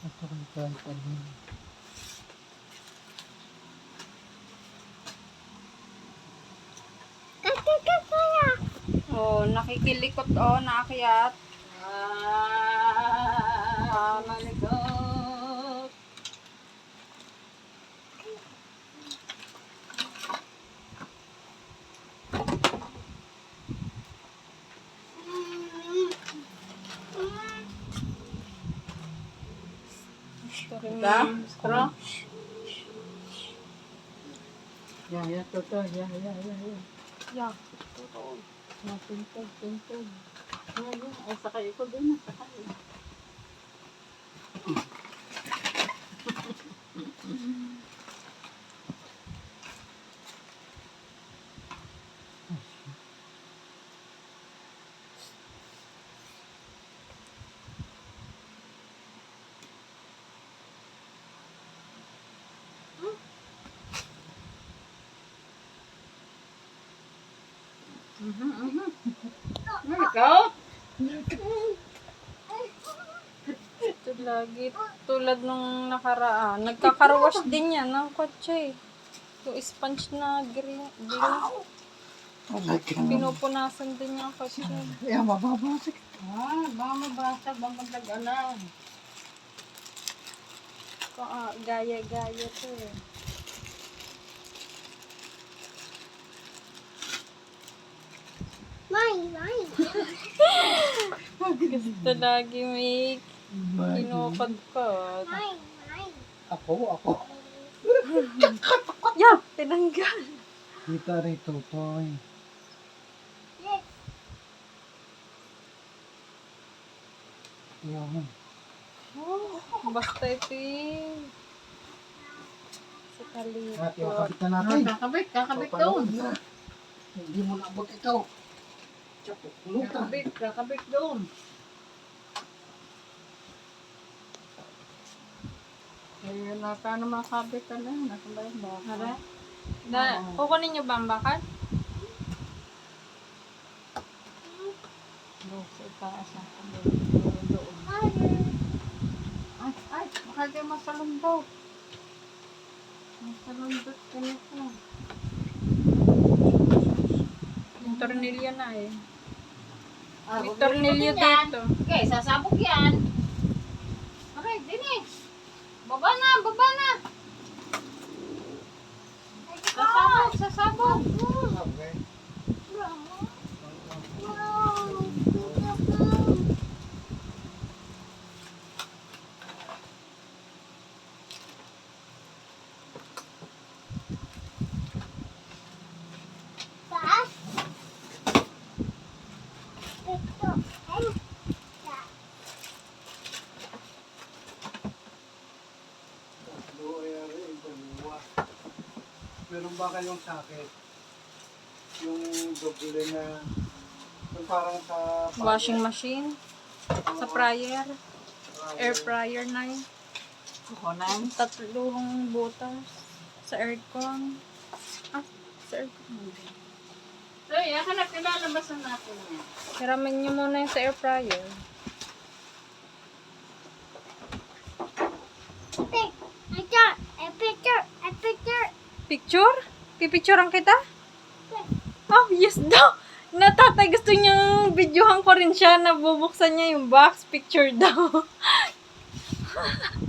Ito kay kahit ano. Oh, nakikilikot oh, naakyat. Ah, malikot. Ito yung Straw? Yeah, yeah, toto. Yeah, yeah, yeah, yeah. Yeah. Totoo. Ah, pintog, pintog. Ah, yun. Ay, sakay ko din. Sakay. Mhm, mhm. Ano ikaw? Ito lagi. Tulad nung nakaraan. Nagkakarwash din yan ng kotse. Yung sponge na green. God. Pinupunasan din niya ang kotse. Yeah, mababasik. Ah, baka mabasag, baka magdaganan. Ka- Gaya-gaya to eh. Gusto lagi may kinukot-kot. Ako, ako. Yeah! Tinanggal! Kita rito, toy. Yan. Basta ito eh. Sa kalikot. kapitan Ah, natin. kakabit, kakabit doon. na. Hindi mo naabot ito. Kakabit, kakabit doon. Eh, naka na makabit ka na. Yung baka? Hara? Na, kukunin niyo ba ang bakal? Doon sa itaas ang kabit. Doon. Ay, ay, baka kayo masalundot. Masalundot ka nito. Yung tornilyo na eh. Ah, May tornilyo dito. Okay, sasabog yan. Okay, dinis. Baba na, baba na. Sasabog, sasabog. Okay. Tatlo, ay, ay, dalawa. Meron ba kayong sakit? Yung doble na, yung parang sa... Washing machine. Sa fryer. Air fryer na yun. Kukunan. Tatlong butas. Sa aircon. Ah, sa aircon. So, yan ka na, kilalabasan natin yan. Hiramin niyo muna yung sa air fryer. Picture? Pipicturean kita? Oh, yes daw. Natatay gusto niyang videohan ko rin siya. Nabubuksan niya yung box. Picture daw.